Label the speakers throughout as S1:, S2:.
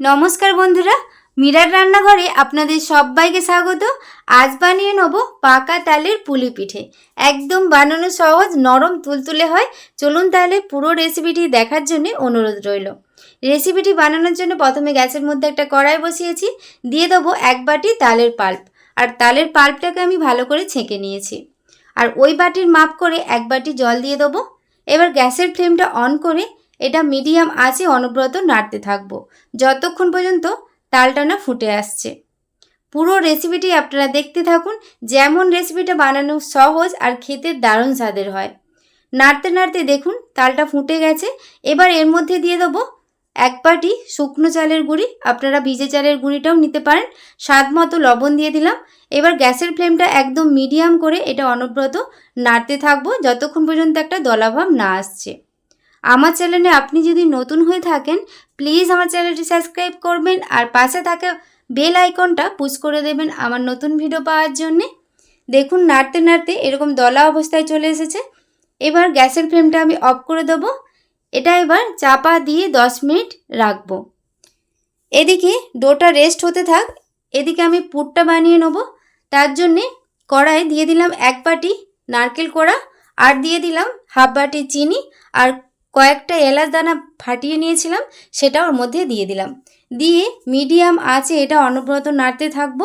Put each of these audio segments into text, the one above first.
S1: নমস্কার বন্ধুরা, মিরার রান্নাঘরে আপনাদের সবাইকে স্বাগত। আজ বানিয়ে নেব পাকা তালের পুলি পিঠে। একদম বানানো সহজ, নরম, তুলতুলে হয়। চলুন তাহলে পুরো রেসিপিটি দেখার জন্য অনুরোধ রইল। রেসিপিটি বানানোর জন্য প্রথমে গ্যাসের মধ্যে একটা কড়াই বসিয়েছি। দিয়ে দেবো এক বাটি তালের পাল্প। আর তালের পাল্পটাকে আমি ভালো করে ছেঁকে নিয়েছি। আর ওই বাটির মাপ করে এক বাটি জল দিয়ে দেবো। এবার গ্যাসের ফ্লেমটা অন করে এটা মিডিয়াম আঁচে অনবরত নাড়তে থাকব। যতক্ষণ পর্যন্ত তালটা না ফুটে আসছে। পুরো রেসিপিটি আপনারা দেখতে থাকুন। যেমন রেসিপিটা বানানো সহজ আর খেতে দারুণ স্বাদের হয়। নাড়তে নাড়তে দেখুন, তালটা ফুটে গেছে। এবার এর মধ্যে দিয়ে দেবো এক বাটি শুকনো চালের গুঁড়ি। আপনারা ভিজে চালের গুঁড়িটাও নিতে পারেন। স্বাদ মতো লবণ দিয়ে দিলাম। এবার গ্যাসের ফ্লেমটা একদম মিডিয়াম করে এটা অনবরত নাড়তে থাকব, যতক্ষণ পর্যন্ত একটা দলাভাব না আসছে। আমার চ্যানেলে আপনি যদি নতুন হয়ে থাকেন প্লিজ আমার চ্যানেলটি সাবস্ক্রাইব করবেন আর পাশে থাকা বেল আইকনটা পুশ করে দেবেন আমার নতুন ভিডিও পাওয়ার জন্যে। দেখুন, নাড়তে নাড়তে এরকম দলা অবস্থায় চলে এসেছে। এবার গ্যাসের ফ্লেমটা আমি অফ করে দেবো। এটা এবার চাপা দিয়ে দশ মিনিট রাখব। এদিকে ডোটা রেস্ট হতে থাক, এদিকে আমি পুরটা বানিয়ে নেব। তার জন্যে কড়াই দিয়ে দিলাম এক বাটি নারকেল কোড়া, আর দিয়ে দিলাম হাফ বাটি চিনি, আর কয়েকটা এলাচ দানা ফাটিয়ে নিয়েছিলাম, সেটা ওর মধ্যে দিয়ে দিলাম। দিয়ে মিডিয়াম আছে এটা অনবরত নাড়তে থাকব।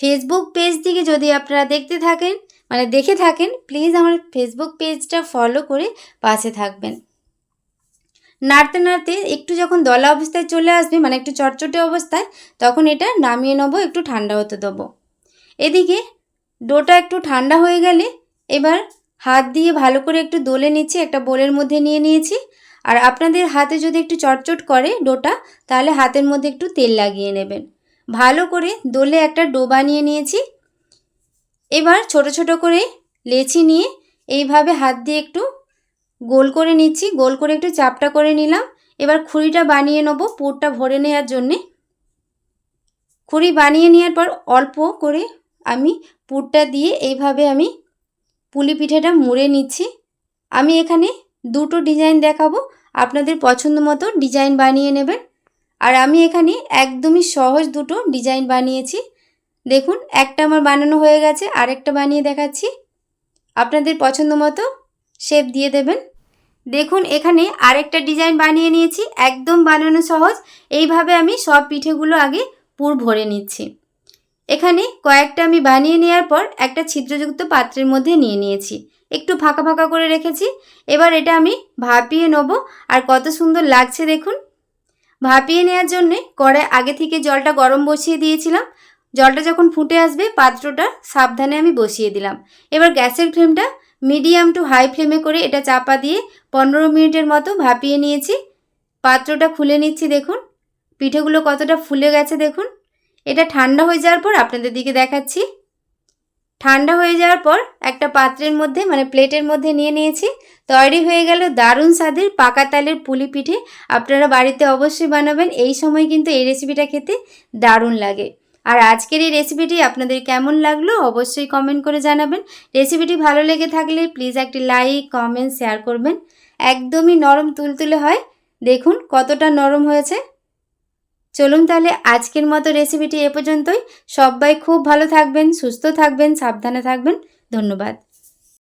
S1: ফেসবুক পেজ থেকে যদি আপনারা দেখতে থাকেন মানে দেখে থাকেন প্লিজ আমার ফেসবুক পেজটা ফলো করে পাশে থাকবেন। নাড়তে নাড়তে একটু যখন দলা অবস্থায় চলে আসবে মানে একটু চটচটে অবস্থায়, তখন এটা নামিয়ে নেব, একটু ঠান্ডা হতে দেবো। এদিকে ডোটা একটু ঠান্ডা হয়ে গেলে এবার হাত দিয়ে ভালো করে একটু দোলে নিচ্ছি, একটা বোলের মধ্যে নিয়ে নিয়েছি। আর আপনাদের হাতে যদি একটু চটচট করে ডোটা, তাহলে হাতের মধ্যে একটু তেল লাগিয়ে নেবেন। ভালো করে দোলে একটা ডো বানিয়ে নিয়েছি। এবার ছোট ছোট করে লেচি নিয়ে এইভাবে হাত দিয়ে একটু গোল করে নিচ্ছি। গোল করে একটু চাপটা করে নিলাম। এবার খুঁড়িটা বানিয়ে নেব পুরটা ভরে নেওয়ার জন্যে। খুঁড়ি বানিয়ে নেওয়ার পর অল্প করে আমি পুরটা দিয়ে এইভাবে আমি পুলি পিঠেটা মুড়ে নিচ্ছি। আমি এখানে দুটো ডিজাইন দেখাবো। আপনাদের পছন্দ মতো ডিজাইন বানিয়ে নেবেন। আর আমি এখানে একদমই সহজ দুটো ডিজাইন বানিয়েছি। দেখুন, একটা আমার বানানো হয়ে গেছে, আরেকটা বানিয়ে দেখাচ্ছি। আপনাদের পছন্দ মতো শেপ দিয়ে দেবেন। দেখুন, এখানে আরেকটা ডিজাইন বানিয়ে নিয়েছি, একদম বানানো সহজ। এইভাবে আমি সব পিঠেগুলো আগে পুর ভরে নিচ্ছি। এখানে কয়েকটা আমি বানিয়ে নেওয়ার পর একটা ছিদ্রযুক্ত পাত্রের মধ্যে নিয়ে নিয়েছি। একটু ফাঁকা ফাঁকা করে রেখেছি। এবার এটা আমি ভাপিয়ে নেব। আর কত সুন্দর লাগছে দেখুন। ভাপিয়ে নেওয়ার জন্যে কড়াই আগে থেকে জলটা গরম বসিয়ে দিয়েছিলাম। জলটা যখন ফুটে আসবে পাত্রটা সাবধানে আমি বসিয়ে দিলাম। এবার গ্যাসের ফ্লেমটা মিডিয়াম টু হাই ফ্লেমে করে এটা চাপা দিয়ে পনেরো মিনিটের মতো ভাপিয়ে নিয়েছি। পাত্রটা খুলে নিচ্ছি দেখুন। পিঠেগুলো কতটা ফুলে গেছে দেখুন। এটা ঠান্ডা হয়ে যাওয়ার পর আপনাদের দিকে দেখাচ্ছি। ঠান্ডা হয়ে যাওয়ার পর একটা পাত্রের মধ্যে মানে প্লেটের মধ্যে নিয়ে নিয়েছি। তৈরি হয়ে গেল দারুণ স্বাদের পাকা তালের পুলি পিঠে। আপনারা বাড়িতে অবশ্যই বানাবেন। এই সময় কিন্তু এই রেসিপিটা খেতে দারুণ লাগে। আর আজকের এই রেসিপিটি আপনাদের কেমন লাগল অবশ্যই কমেন্ট করে জানাবেন। রেসিপিটি ভালো লেগে থাকলে প্লিজ একটি লাইক কমেন্ট শেয়ার করবেন। একদমই নরম তুলতুলে হয়। দেখুন কতটা নরম হয়েছে। চলুন তাহলে আজকের মতো রেসিপিটি এ পর্যন্তই। সবাই খুব ভালো থাকবেন, সুস্থ থাকবেন, সাবধানে থাকবেন। ধন্যবাদ।